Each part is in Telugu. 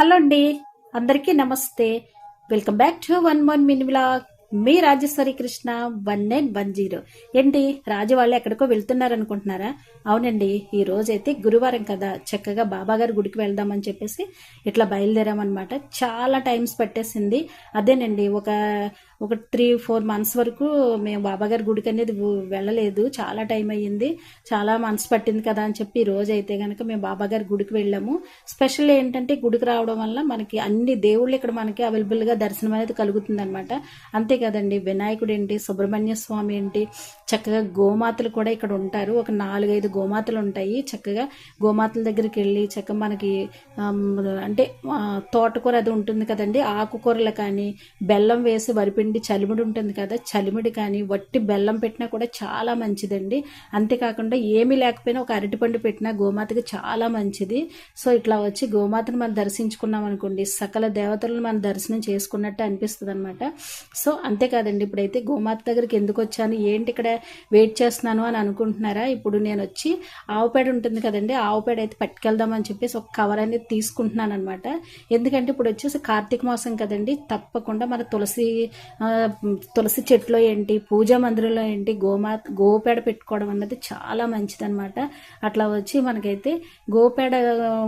హలో అండి. అందరికీ నమస్తే. Welcome back to one one mini blog me Rajeswari Krishna one nine one zero. ఏంటి రాజు వాళ్ళు ఎక్కడికో వెళ్తున్నారు అనుకుంటున్నారా? అవునండి ఈ రోజైతే గురువారం కదా. చక్కగా బాబాగారి గుడికి వెళ్దామని చెప్పేసి ఇట్లా బయలుదేరామన్నమాట. చాలా టైమ్స్ పట్టేసింది. అదేనండి ఒక ఒక త్రీ ఫోర్ మంత్స్ వరకు మేము బాబాగారి గుడికి అనేది వెళ్ళలేదు. చాలా టైం అయ్యింది. చాలా మంత్స్ పట్టింది కదా అని చెప్పి ఈ రోజు అయితే కనుక మేము బాబాగారి గుడికి వెళ్ళాము. స్పెషల్ ఏంటంటే గుడికి రావడం వల్ల మనకి అన్ని దేవుళ్ళు ఇక్కడ మనకి అవైలబుల్గా దర్శనం అనేది కలుగుతుంది అనమాట అంతే కదండి. వినాయకుడు ఏంటి సుబ్రహ్మణ్య స్వామి ఏంటి చక్కగా గోమాతలు కూడా ఇక్కడ ఉంటారు. ఒక నాలుగైదు గోమాతలు ఉంటాయి. చక్కగా గోమాతల దగ్గరికి వెళ్ళి చక్కగా మనకి అంటే తోటకూర అది ఉంటుంది కదండి. ఆకుకూరలు కానీ బెల్లం వేసి వరిపిండి చలిమిడి ఉంటుంది కదా చలిమిడి కానీ వట్టి బెల్లం పెట్టినా కూడా చాలా మంచిదండి. అంతేకాకుండా ఏమీ లేకపోయినా ఒక అరటిపండు పెట్టినా గోమాతకి చాలా మంచిది. సో ఇట్లా వచ్చి గోమాతను మనం దర్శించుకున్నాం అనుకోండి సకల దేవతలను మనం దర్శనం చేసుకున్నట్టు అనిపిస్తుంది అనమాట సో అంతేకాదండి ఇప్పుడైతే గోమాత దగ్గరికి ఎందుకు వచ్చాను ఏంటి ఇక్కడ వెయిట్ చేస్తున్నాను అని అనుకుంటున్నారా? ఇప్పుడు నేను వచ్చి ఆవు పేడ ఉంటుంది కదండి ఆవు పేడ అయితే పట్టుకెళ్దామని చెప్పేసి ఒక కవర్ అనేది తీసుకుంటున్నాను అనమాట ఎందుకంటే ఇప్పుడు వచ్చేసి కార్తీక మాసం కదండి తప్పకుండా మన తులసి తులసి చెట్లో ఏంటి పూజా మందిరంలో ఏంటి గోమాత గోపేడ పెట్టుకోవడం అన్నది చాలా మంచిదనమాట అట్లా వచ్చి మనకైతే గోపేడ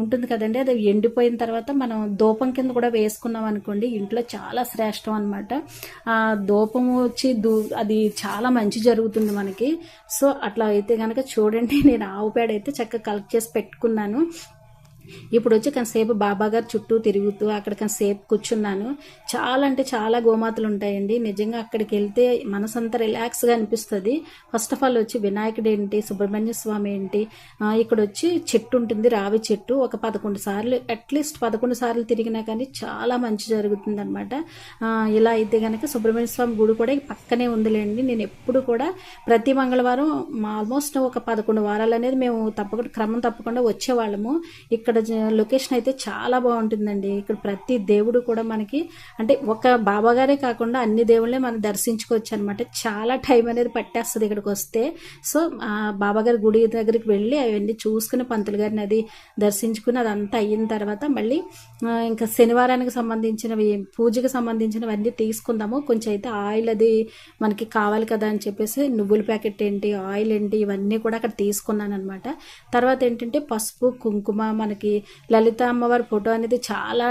ఉంటుంది కదండి అది ఎండిపోయిన తర్వాత మనం దూపం కింద కూడా వేసుకున్నాం అనుకోండి ఇంట్లో చాలా శ్రేష్టం అనమాట ఆ దూపం వచ్చి దూ అది చాలా మంచి జరుగుతుంది మనకి. సో అట్లా అయితే కనుక చూడండి నేను ఆవు పేడ అయితే చక్కగా కలెక్ట్ చేసి పెట్టుకున్నాను. ఇప్పుడు వచ్చి కాసేపు బాబా గారు చుట్టూ తిరుగుతూ అక్కడ కాసేపు కూర్చున్నాను. చాలా అంటే చాలా గోమాతలు ఉంటాయండి. నిజంగా అక్కడికి వెళ్తే మనసంతా రిలాక్స్గా అనిపిస్తుంది. ఫస్ట్ ఆఫ్ ఆల్ వచ్చి వినాయకుడు ఏంటి సుబ్రహ్మణ్య స్వామి ఏంటి ఇక్కడ వచ్చి చెట్టు ఉంటుంది రావి చెట్టు. ఒక పదకొండు సార్లు అట్లీస్ట్ పదకొండు సార్లు తిరిగినా కానీ చాలా మంచి జరుగుతుంది అనమాట ఇలా అయితే కనుక సుబ్రహ్మణ్య స్వామి గుడి కూడా పక్కనే ఉందిలేండి. నేను ఎప్పుడు కూడా ప్రతి మంగళవారం ఆల్మోస్ట్ ఒక పదకొండు వారాలు అనేది మేము తప్పకుండా క్రమం తప్పకుండా వచ్చేవాళ్ళము. ఇక్కడ లొకేషన్ అయితే చాలా బాగుంటుందండి. ఇక్కడ ప్రతి దేవుడు కూడా మనకి అంటే ఒక బాబాగారే కాకుండా అన్ని దేవుళ్ళే మనం దర్శించుకోవచ్చు అనమాట చాలా టైం అనేది పట్టేస్తుంది ఇక్కడికి వస్తే. సో ఆ గుడి దగ్గరికి వెళ్ళి అవన్నీ చూసుకుని పంతులు గారిని అది దర్శించుకుని అదంతా అయిన తర్వాత మళ్ళీ ఇంకా శనివారానికి సంబంధించినవి పూజకి సంబంధించినవి అన్నీ తీసుకుందాము. కొంచెం అయితే ఆయిల్ అది మనకి కావాలి కదా అని చెప్పేసి నువ్వుల ప్యాకెట్ ఏంటి ఆయిల్ ఏంటి ఇవన్నీ కూడా అక్కడ తీసుకున్నాను అనమాట తర్వాత ఏంటంటే పసుపు కుంకుమ మనకి లలిత అమ్మవారి ఫోటో అనేది చాలా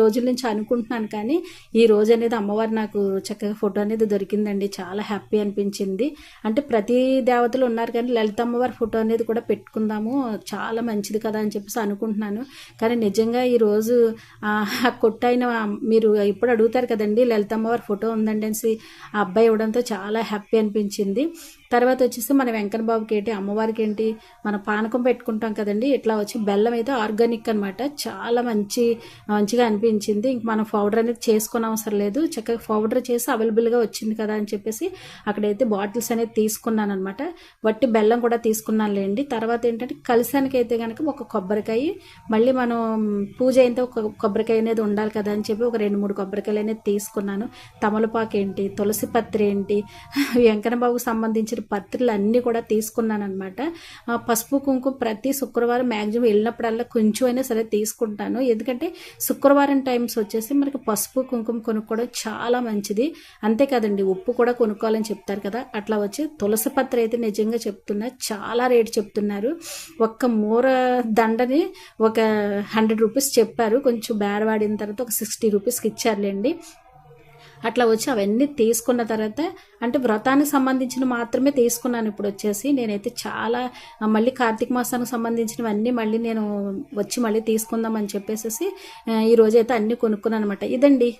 రోజుల నుంచి అనుకుంటున్నాను కానీ ఈ రోజు అనేది అమ్మవారు నాకు చక్కగా ఫోటో అనేది దొరికిందండి. చాలా హ్యాపీ అనిపించింది. అంటే ప్రతి దేవతలు ఉన్నారు కానీ లలిత అమ్మవారి ఫోటో అనేది కూడా పెట్టుకుందాము చాలా మంచిది కదా అని చెప్పేసి అనుకుంటున్నాను. కానీ నిజంగా ఈ రోజు ఆ కొట్టైన మీరు ఇప్పుడు అడుగుతారు కదండి లలిత అమ్మవారి ఫోటో ఉందండి అనేసి ఆ అబ్బాయి ఇవ్వడంతో చాలా హ్యాపీ అనిపించింది. తర్వాత వచ్చేసి మన వెంకన్న బాబుకి ఏంటి అమ్మవారికి ఏంటి మన పానకం పెట్టుకుంటాం కదండి ఇట్లా వచ్చి బెల్లం అయితే ఆర్గానిక్ అనమాట చాలా మంచి మంచిగా అనిపించింది. ఇంక మనం పౌడర్ అనేది చేసుకునే అవసరం లేదు. చక్కగా పౌడర్ చేసి అవైలబుల్గా వచ్చింది కదా అని చెప్పేసి అక్కడైతే బాటిల్స్ అనేది తీసుకున్నాను అనమాట వట్టి బెల్లం కూడా తీసుకున్నాను లేండి. తర్వాత ఏంటంటే కలిసానికి అయితే కనుక ఒక కొబ్బరికాయ మళ్ళీ మనం పూజ అయితే ఒక కొబ్బరికాయ అనేది ఉండాలి కదా అని చెప్పి ఒక రెండు మూడు కొబ్బరికాయలు అనేది తీసుకున్నాను. తమలపాకు ఏంటి తులసి పత్రి ఏంటి వెంకన్న బాబుకు సంబంధించిన పత్రులు అన్నీ కూడా తీసుకున్నాను అనమాట పసుపు కుంకుమ ప్రతి శుక్రవారం మ్యాక్సిమం వెళ్ళినప్పుడల్లా కొంచెం అయినా సరే తీసుకుంటాను. ఎందుకంటే శుక్రవారం టైమ్స్ వచ్చేసి మనకి పసుపు కుంకుమ కొనుక్కోవడం చాలా మంచిది. అంతేకాదండి ఉప్పు కూడా కొనుక్కోవాలని చెప్తారు కదా. అట్లా వచ్చి తులసి పత్ర అయితే నిజంగా చెప్తున్నా చాలా రేటు చెప్తున్నారు. ఒక్క మూర దండని ఒక హండ్రెడ్ రూపీస్ చెప్పారు. కొంచెం బేరవాడిన తర్వాత ఒక సిక్స్టీ రూపీస్కి ఇచ్చారులేండి. అట్లా వచ్చి అవన్నీ తీసుకున్న తర్వాత అంటే వ్రతానికి సంబంధించిన మాత్రమే తీసుకున్నాను ఇప్పుడు వచ్చేసి. నేనైతే చాలా మళ్ళీ కార్తీక మాసానికి సంబంధించినవన్నీ మళ్ళీ నేను వచ్చి మళ్ళీ తీసుకుందాం అని చెప్పేసి ఈరోజైతే అన్నీ కొనుక్కున్నాను అనమాట ఇదండి.